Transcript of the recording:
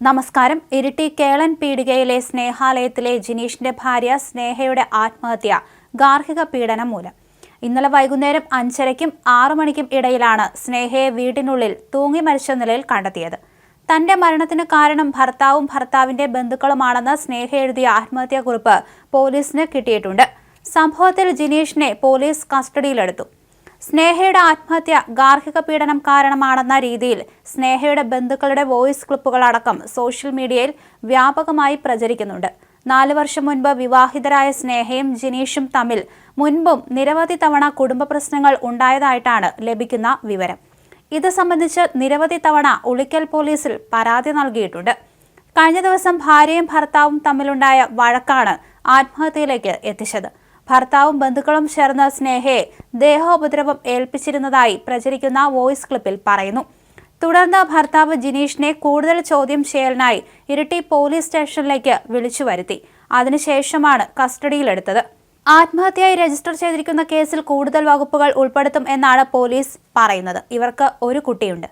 നമസ്കാരം. ഇരിട്ടി കേളൻ പീടികയിലെ സ്നേഹാലയത്തിലെ ജിനീഷിന്റെ ഭാര്യ സ്നേഹയുടെ ആത്മഹത്യ ഗാർഹിക പീഡനം മൂലം. ഇന്നലെ വൈകുന്നേരം അഞ്ചരയ്ക്കും ആറു മണിക്കും ഇടയിലാണ് സ്നേഹയെ വീടിനുള്ളിൽ തൂങ്ങി മരിച്ച നിലയിൽ കണ്ടെത്തിയത്. തന്റെ മരണത്തിന് കാരണം ഭർത്താവും ഭർത്താവിന്റെ ബന്ധുക്കളുമാണെന്ന് സ്നേഹ എഴുതിയ ആത്മഹത്യാക്കുറിപ്പ് പോലീസിന് കിട്ടിയിട്ടുണ്ട്. സംഭവത്തിൽ ജിനീഷിനെ പോലീസ് കസ്റ്റഡിയിലെടുത്തു. സ്നേഹയുടെ ആത്മഹത്യ ഗാർഹിക പീഡനം കാരണമാണെന്ന രീതിയിൽ സ്നേഹയുടെ ബന്ധുക്കളുടെ വോയിസ് ക്ലിപ്പുകളടക്കം സോഷ്യൽ മീഡിയയിൽ വ്യാപകമായി പ്രചരിക്കുന്നുണ്ട്. നാല് വർഷം മുൻപ് വിവാഹിതരായ സ്നേഹയും ജിനീഷും തമ്മിൽ മുൻപും നിരവധി തവണ കുടുംബ പ്രശ്നങ്ങൾ ഉണ്ടായതായിട്ടാണ് ലഭിക്കുന്ന വിവരം. ഇത് സംബന്ധിച്ച് നിരവധി തവണ ഉളിക്കൽ പോലീസിൽ പരാതി നൽകിയിട്ടുണ്ട്. കഴിഞ്ഞ ദിവസം ഭാര്യയും ഭർത്താവും തമ്മിലുണ്ടായ വഴക്കാണ് ആത്മഹത്യയിലേക്ക് എത്തിച്ചത്. ഭർത്താവും ബന്ധുക്കളും ചേർന്ന് സ്നേഹയെ ദേഹോപദ്രവം ഏൽപ്പിച്ചിരുന്നതായി പ്രചരിക്കുന്ന വോയിസ് ക്ലിപ്പിൽ പറയുന്നു. തുടർന്ന് ഭർത്താവ് ജിനീഷിനെ കൂടുതൽ ചോദ്യം ചെയ്യലിനായി ഇരിട്ടി പോലീസ് സ്റ്റേഷനിലേക്ക് വിളിച്ചു വരുത്തി. അതിനുശേഷമാണ് കസ്റ്റഡിയിലെടുത്തത്. ആത്മഹത്യയായി രജിസ്റ്റർ ചെയ്തിരിക്കുന്ന കേസിൽ കൂടുതൽ വകുപ്പുകൾ ഉൾപ്പെടുത്തും എന്നാണ് പോലീസ് പറയുന്നത്. ഇവർക്ക് ഒരു കുട്ടിയുണ്ട്.